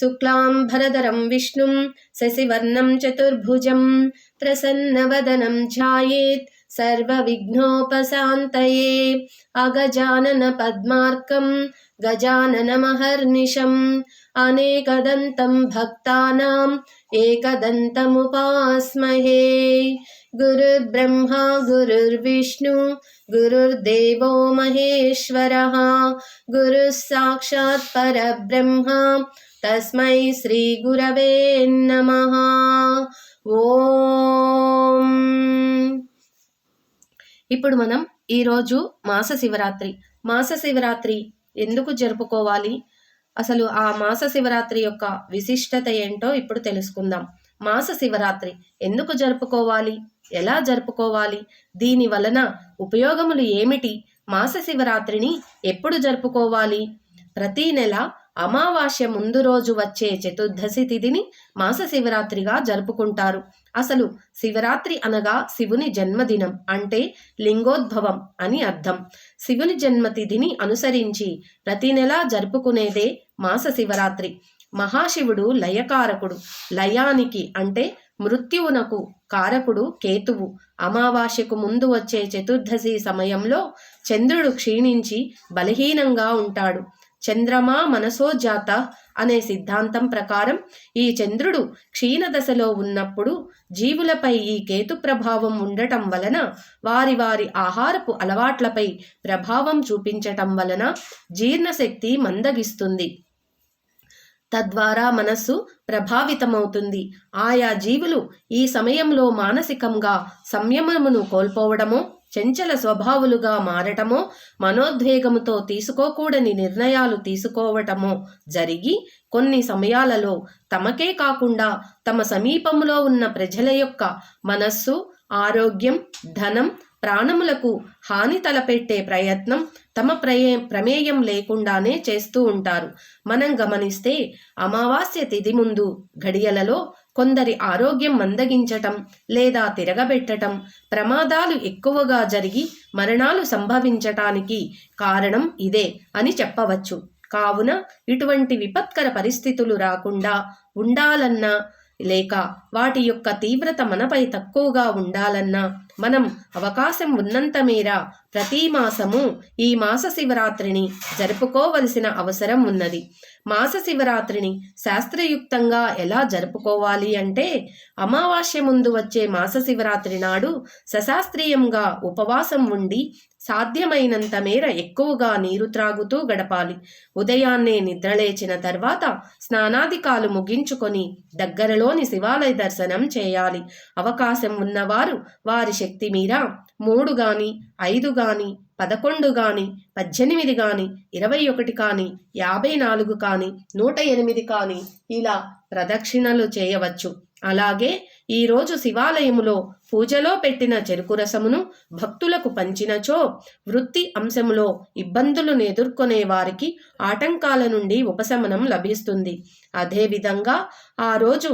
शुक्लाम्भरधरं विष्णुं शशिवर्णं चतुर्भुजं प्रसन्नवदनं ध्यायेत् सर्वविघ्नोपशान्तये अगजाननपद्मार्कं गजाननमहर्निशम् अनेकदन्तं भक्तानाम् एकदन्तमुपास्महे। गुरुर्ब्रह्मा गुरुर्विष्णु गुरुर्देवो महेश्वरः गुरुः साक्षात् परब्रह्म తస్మై శ్రీ గురవే నమ ఓం ఇప్పుడు మనం ఈరోజు మాస శివరాత్రి మాస శివరాత్రి ఎందుకు జరుపుకోవాలి? అసలు ఆ మాస శివరాత్రి యొక్క విశిష్టత ఏంటో ఇప్పుడు తెలుసుకుందాం. మాస శివరాత్రి ఎందుకు జరుపుకోవాలి? ఎలా జరుపుకోవాలి? దీని వలన ఉపయోగములు ఏమిటి? మాస శివరాత్రిని ఎప్పుడు జరుపుకోవాలి? ప్రతి నెల అమావాస్య ముందు రోజు వచ్చే చతుర్దశి తిథిని మాస శివరాత్రిగా జరుపుకుంటారు. అసలు శివరాత్రి అనగా శివుని జన్మదినం అంటే లింగోద్భవం అని అర్థం. శివుని జన్మతిథిని అనుసరించి ప్రతి నెలా జరుపుకునేదే మాస శివరాత్రి. మహాశివుడు లయకారకుడు. లయానికి అంటే మృత్యువునకు కారకుడు కేతువు. అమావాస్యకు ముందు వచ్చే చతుర్దశి సమయంలో చంద్రుడు క్షీణించి బలహీనంగా ఉంటాడు. చంద్రమా మనసోజాత అనే సిద్ధాంతం ప్రకారం ఈ చంద్రుడు క్షీణదశలో ఉన్నప్పుడు జీవులపై ఈ కేతు ప్రభావం ఉండటం వలన వారి వారి ఆహారపు అలవాట్లపై ప్రభావం చూపించటం వలన జీర్ణశక్తి మందగిస్తుంది. తద్వారా మనస్సు ప్రభావితమవుతుంది. ఆయా జీవులు ఈ సమయంలో మానసికంగా సంయమమును కోల్పోవడమో చంచల స్వభావులుగా మారటమో మనోద్వేగముతో తీసుకోకూడని నిర్ణయాలు తీసుకోవటమో జరిగి కొన్ని సమయాలలో తమకే కాకుండా తమ సమీపంలో ఉన్న ప్రజల యొక్క మనస్సు ఆరోగ్యం ధనం ప్రాణములకు హాని తలపెట్టే ప్రయత్నం తమ ప్రయే ప్రమేయం లేకుండానే చేస్తూ ఉంటారు. మనం గమనిస్తే అమావాస్య తిథి ముందు ఘడియలలో కొందరి ఆరోగ్యం మందగించటం లేదా తిరగబెట్టటం ప్రమాదాలు ఎక్కువగా జరిగి మరణాలు సంభవించటానికి కారణం ఇదే అని చెప్పవచ్చు. కావున ఇటువంటి విపత్కర పరిస్థితులు రాకుండా ఉండాలన్నా లేక వాటి యొక్క తీవ్రత మనపై తక్కువగా ఉండాలన్నా మనం అవకాశం ఉన్నంత మేర ప్రతి మాసము ఈ మాస శివరాత్రిని జరుపుకోవలసిన అవసరం ఉన్నది. మాస శివరాత్రిని శాస్త్రయుక్తంగా ఎలా జరుపుకోవాలి అంటే అమావాస్య ముందు వచ్చే మాస శివరాత్రి నాడు సశాస్త్రీయంగా ఉపవాసం ఉండి సాధ్యమైనంత మేర ఎక్కువగా నీరు త్రాగుతూ గడపాలి. ఉదయాన్నే నిద్రలేచిన తర్వాత స్నానాధికాలు ముగించుకొని దగ్గరలోని శివాలయ దర్శనం చేయాలి. అవకాశం ఉన్నవారు వారి శక్తి మూడు గాని ఐదు గాని పదకొండు గాని పద్దెనిమిది గాని ఇరవై ఒకటి కాని యాభై నాలుగు కాని నూట ఎనిమిది కాని ఇలా ప్రదక్షిణలు చేయవచ్చు. అలాగే ఈరోజు శివాలయములో పూజలో పెట్టిన చెరుకు రసమును భక్తులకు పంచినచో వృత్తి అంశములో ఇబ్బందులను ఎదుర్కొనే వారికి ఆటంకాల నుండి ఉపశమనం లభిస్తుంది. అదేవిధంగా ఆ రోజు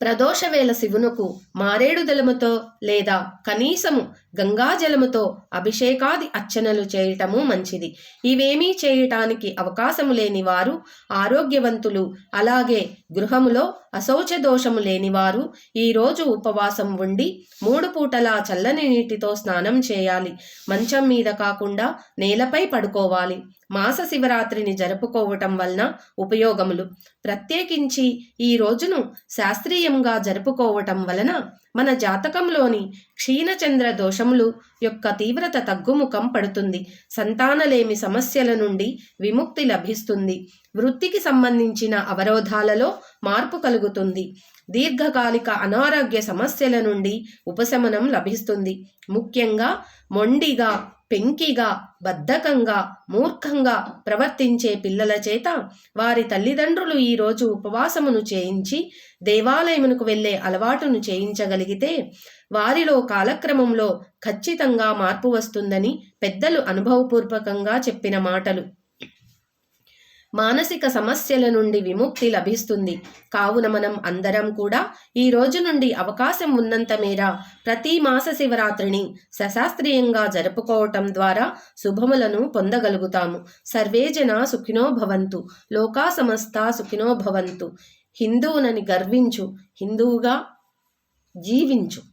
ప్రదోషవేళ శివునకు మారేడు దళముతో లేదా కనీసము గంగాజలముతో అభిషేకాది అర్చనలు చేయటము మంచిది. ఇవేమీ చేయటానికి అవకాశము లేని వారు ఆరోగ్యవంతులు అలాగే గృహములో అశౌచ దోషము లేనివారు ఈరోజు ఉపవాసం ఉండి మూడు పూటలా చల్లని నీటితో స్నానం చేయాలి. మంచం మీద కాకుండా నేలపై పడుకోవాలి. మాస శివరాత్రిని జరుపుకోవటం వలన ఉపయోగములు. ప్రత్యేకించి ఈ రోజును శాస్త్రీయంగా జరుపుకోవటం వలన మన జాతకంలోని క్షీణచంద్ర దోషములు యొక్క తీవ్రత తగ్గుముఖం పడుతుంది. సంతానలేమి సమస్యల నుండి విముక్తి లభిస్తుంది. వృత్తికి సంబంధించిన అవరోధాలలో మార్పు కలుగుతుంది. దీర్ఘకాలిక అనారోగ్య సమస్యల నుండి ఉపశమనం లభిస్తుంది. ముఖ్యంగా మొండిగా పెంకిగా బద్ధకంగా మూర్ఖంగా ప్రవర్తించే పిల్లల చేత వారి తల్లిదండ్రులు ఈరోజు ఉపవాసమును చేయించి దేవాలయమునకు వెళ్ళే అలవాటును చేయించగలిగితే వారిలో కాలక్రమంలో ఖచ్చితంగా మార్పు వస్తుందని పెద్దలు అనుభవపూర్వకంగా చెప్పిన మాటలు. మానసిక సమస్యల నుండి విముక్తి లభిస్తుంది. కావున మనం అందరం కూడా ఈ రోజు నుండి అవకాశం ఉన్నంత మేర ప్రతి మాస శివరాత్రిని సశాస్త్రీయంగా జరుపుకోవటం ద్వారా శుభములను పొందగలుగుతాము. సర్వే జన సుఖినో భవంతు. లోకా సమస్త సుఖినో భవంతు. హిందువునని గర్వించు. హిందువుగా జీవించు.